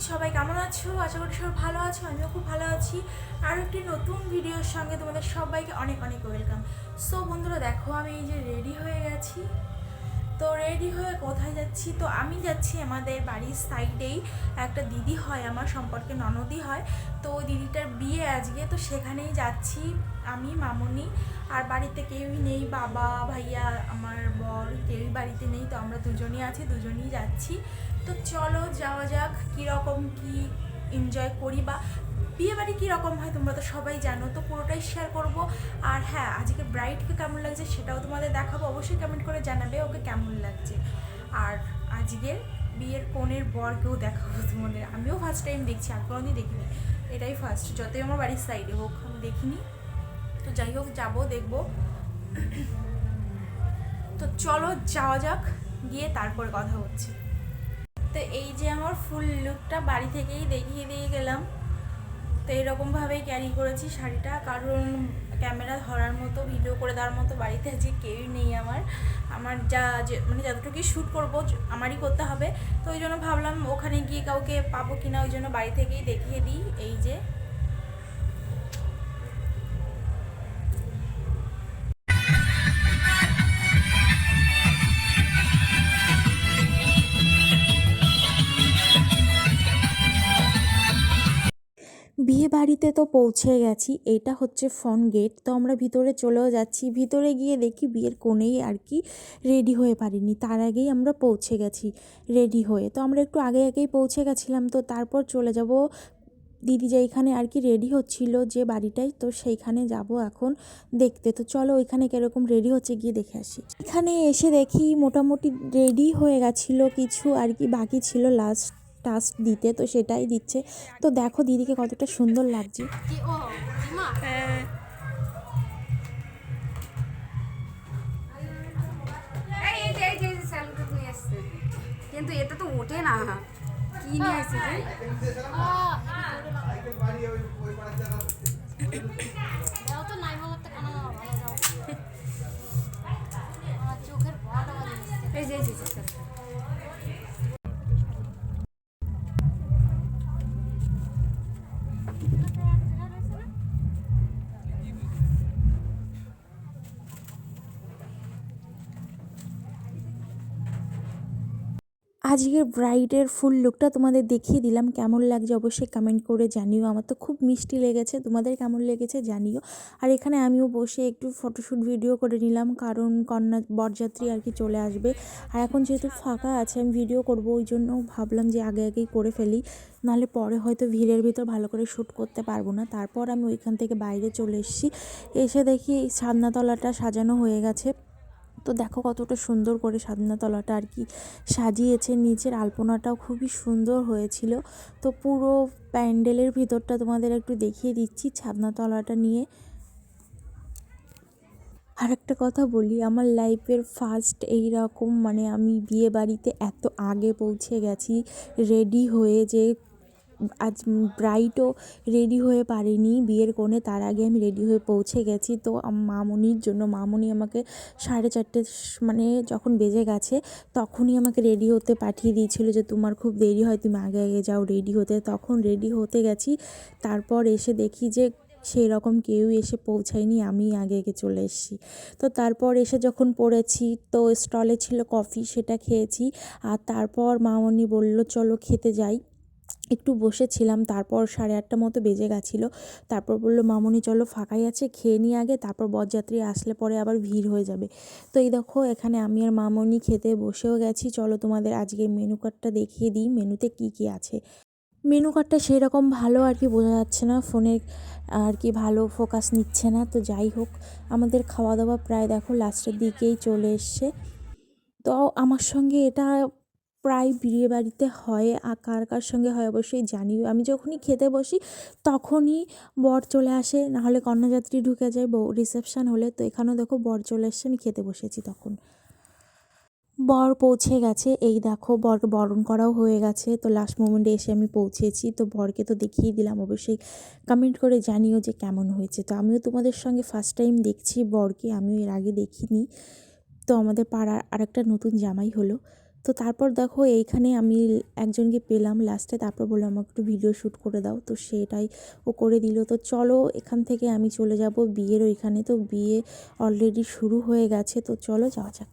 সবাই কেমন আছো? আশা করি সবাই ভালো আছো, আমিও খুব ভালো আছি। আর একটি নতুন ভিডিওর সঙ্গে তোমাদের সবাইকে অনেক অনেক ওয়েলকাম। সো বন্ধুরা, দেখো, আমি এই যে রেডি হয়ে গেছি। তো রেডি হয়ে কোথায় যাচ্ছি? তো আমি যাচ্ছি আমাদের বাড়ির সাইডেই। একটা দিদি হয় আমার, সম্পর্কে ননদি হয়। তো ওই দিদিটার বিয়ে আজকে, তো সেখানেই যাচ্ছি আমি, মামুনি। আর বাড়িতে কেউই নেই, বাবা, ভাইয়া, আমার বর, কেউই বাড়িতে নেই। তো আমরা দুজনই আছি, দুজনই যাচ্ছি। তো চলো যাওয়া যাক, কীরকম কী এনজয় করি বা বিয়ে বাড়ি কীরকম হয় তোমরা তো সবাই জানো, তো পুরোটাই শেয়ার করব। আর হ্যাঁ আজকে ব্রাইডকে কেমন লাগছে সেটাও তোমাদের দেখাবো, অবশ্যই কমেন্ট করে জানাবে ওকে কেমন লাগছে। আর আজকের বিয়ের কনের বরকেও দেখাবো তোমাদের, আমিও ফার্স্ট টাইম দেখছি, আর কোনোদিন দেখিনি। এটাই ফার্স্ট যতই আমার বাড়ির সাইডে হোক, আমি দেখিনি। তো যাই হোক, যাব, দেখব। তো চলো যাওয়া যাক, গিয়ে তারপর কথা হচ্ছে। তো এই যে আমার ফুল লুকটা বাড়ি থেকেই দেখিয়ে দিয়ে গেলাম। তো এরকমভাবেই ক্যারি করেছি শাড়িটা। কারণ ক্যামেরা ধরার মতো ভিডিও করে দেওয়ার মতো বাড়িতে আজকে কেউই নেই আমার। আমার যা যে মানে যতটুকুই শ্যুট করব আমারই করতে হবে। তো ওই জন্য ভাবলাম ওখানে গিয়ে কাউকে পাবো কিনা ওই জন্য বাড়ি থেকেই দেখিয়ে দিই। এই যে বিয়ে বাড়িতে তো পৌঁছে গেছি, এটা হচ্ছে ফ্রন্ট গেট। তো আমরা ভিতরে চলেও যাচ্ছি, ভিতরে গিয়ে দেখি বিয়ের কোণেই আর কি রেডি হয়ে পারিনি, তার আগেই আমরা পৌঁছে গেছি, রেডি হয়ে। তো আমরা একটু আগে আগেই পৌঁছে গেছিলাম, তো তারপর চলে যাব। দিদি যেইখানে আর কি রেডি হচ্ছিল যে বাড়িটায় তো সেইখানে যাব এখন দেখতে। তো চলো ওইখানে কীরকম রেডি হচ্ছে গিয়ে দেখে আসি। এখানে এসে দেখি মোটামুটি রেডি হয়ে গেছিল, কিছু আর কি বাকি ছিল লাস্ট টাস্ক দিতে তো সেটাই দিচ্ছে। তো দেখো দিদিকে কতটা সুন্দর লাগছে। কিন্তু এটা তো ওঠে না। কি নিয়ে এসছে আজকের ব্রাইডের ফুল লুকটা তোমাদের দেখিয়ে দিলাম। কেমন লাগছে অবশ্যই কমেন্ট করে জানিও। আমার তো খুব মিষ্টি লেগেছে। তোমাদের কেমন লেগেছে জানিও। আর এখানে আমিও বসে একটু ফটোশ্যুট ভিডিও করে নিলাম। কারণ কন্যা বরযাত্রী আর কি চলে আসবে। আর এখন যেহেতু ফাঁকা আছে, আমি ভিডিও করব। ওই জন্য ভাবলাম যে আগে আগেই করে ফেলি। নাহলে পরে হয়তো ভিড়ের ভিতর ভালো করে শ্যুট করতে পারব না। তারপর আমি ওইখান থেকে বাইরে চলে এসেছি। এসে দেখি এই ছাদনাতলাটা সাজানো হয়ে গেছে। তো দেখো কতটা সুন্দর করে সাদনাতলাটা আর কি সাজিয়েছে। নিচের আলপনাটাও খুবই সুন্দর হয়েছিল। তো পুরো প্যান্ডেলের ভিতরটা তোমাদের একটু দেখিয়ে দিচ্ছি ছাদনাতলাটা নিয়ে। আর একটা কথা বলি, আমার লাইফের ফার্স্ট এই রকম মানে আমি বিয়ে বাড়িতে এত আগে পৌঁছে গেছি, রেডি হয়ে যে আজ ব্রাইটও রেডি হয়ে পারেনি বিয়ের কোণে, তার আগে আমি রেডি হয়ে পৌঁছে গেছি। তো মামনির জন্য, মামনি আমাকে সাড়ে চারটে মানে যখন বেজে গেছে, তখনই আমাকে রেডি হতে পাঠিয়ে দিয়েছিল যে, তোমার খুব দেরি হয়, তুমি আগে আগে যাও রেডি হতে। তখন রেডি হতে গেছি, তারপর এসে দেখি যে সেই রকম কেউ এসে পৌঁছায়নি, আমি আগে আগে চলে এসেছি। তো তারপর এসে যখন পড়েছি, তো স্টলে ছিল কফি, সেটা খেয়েছি। আর তারপর মামনি বলল, চলো খেতে যাই। একটু বসেছিলাম, তারপর সাড়ে আটটা মতো বেজে গেছিল। তারপর বলল, মামনি, চলো ফাঁকাই আছে, খেয়ে নিয়ে আগে, তারপর বরযাত্রী আসলে পরে আবার ভিড় হয়ে যাবে। তো এই দেখো, এখানে আমি আর মামনি খেতে বসেও গেছি। চলো তোমাদের আজকে মেনু কার্ডটা দেখিয়ে দিই মেনুতে কী কী আছে। মেনু কার্ডটা সেরকম ভালো আর কি বোঝা যাচ্ছে না ফোনে আর কি ভালো ফোকাস নিচ্ছে না। তো যাই হোক, আমাদের খাওয়া দাওয়া প্রায় দেখো লাস্টের দিকেই চলে এসছে। তো আমার সঙ্গে এটা প্রায় বিয়ে বাড়িতে হয় আর কার কার সঙ্গে হয় অবশ্যই জানিও। আমি যখনই খেতে বসি তখনই বর চলে আসে নাহলে কন্যাযাত্রী ঢুকে যায়, বউ রিসেপশান হলে। তো এখানেও দেখো বর চলে এসছে, আমি খেতে বসেছি তখন। বর পৌঁছে গেছে, এই দেখো বরকে বরণ করাও হয়ে গেছে। তো লাস্ট মোমেন্টে এসে আমি পৌঁছেছি, তো বরকে তো দেখিয়ে দিলাম অবশ্যই। কমেন্ট করে জানিও যে কেমন হয়েছে। তো আমিও তোমাদের সঙ্গে ফার্স্ট টাইম দেখছি বরকে, আমিও এর আগে দেখিনি। তো আমাদের পাড়ার আরেকটা নতুন জামাই হলো। তো তারপর দেখো এইখানে আমি একজনকে পেলাম লাস্টে তারপর বললাম আমাকে একটু ভিডিও শ্যুট করে দাও। তো সেটাই ও করে দিল। তো চলো এখান থেকে আমি চলে যাব বিয়ের ওইখানে। তো বিয়ে অলরেডি শুরু হয়ে গেছে। তো চলো যাওয়া যাক।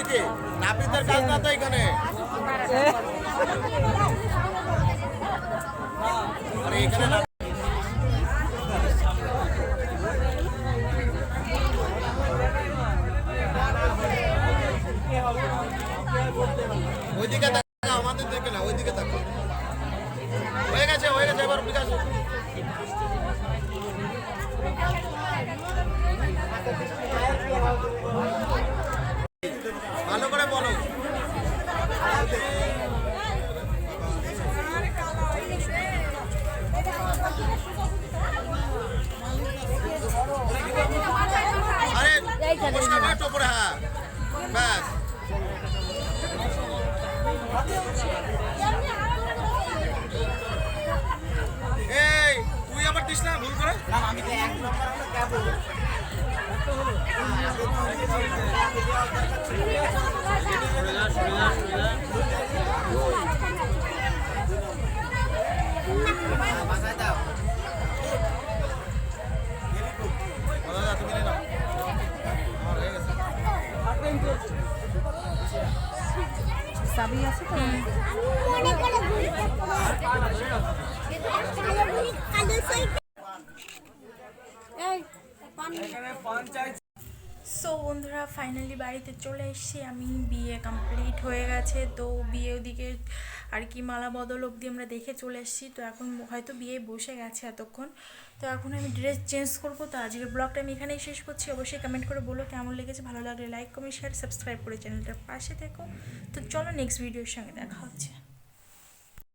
কি নাপিতের কাজ না তো এখানে। আরে এখানে ভালো করে বলো। আরে নমস্কার টোপরে হ্যাঁ এই, তুই আবার দিস না? ভুল করে? দাদা চাবি আছে তো? এই পঞ্চায়েত সো বন্ধুরা ফাইনালি বাড়িতে চলে এসেছি। আমি বিয়ে কমপ্লিট হয়ে গেছে। তো বিয়ে ওদিকে আর কি মালা বদল অবধি আমরা দেখে চলে এসেছি। তো এখন হয়তো বিয়ে বসে গেছে এতক্ষণ। তো এখন আমি ড্রেস চেঞ্জ করব। তো আজকের ব্লগটা আমি এখানেই শেষ করছি। অবশ্যই কমেন্ট করে বলো কেমন লেগেছে। ভালো লাগলে লাইক কমেন্ট শেয়ার সাবস্ক্রাইব করে চ্যানেলটার পাশে থেকো। তো চলো নেক্সট ভিডিওর সঙ্গে দেখা হচ্ছে।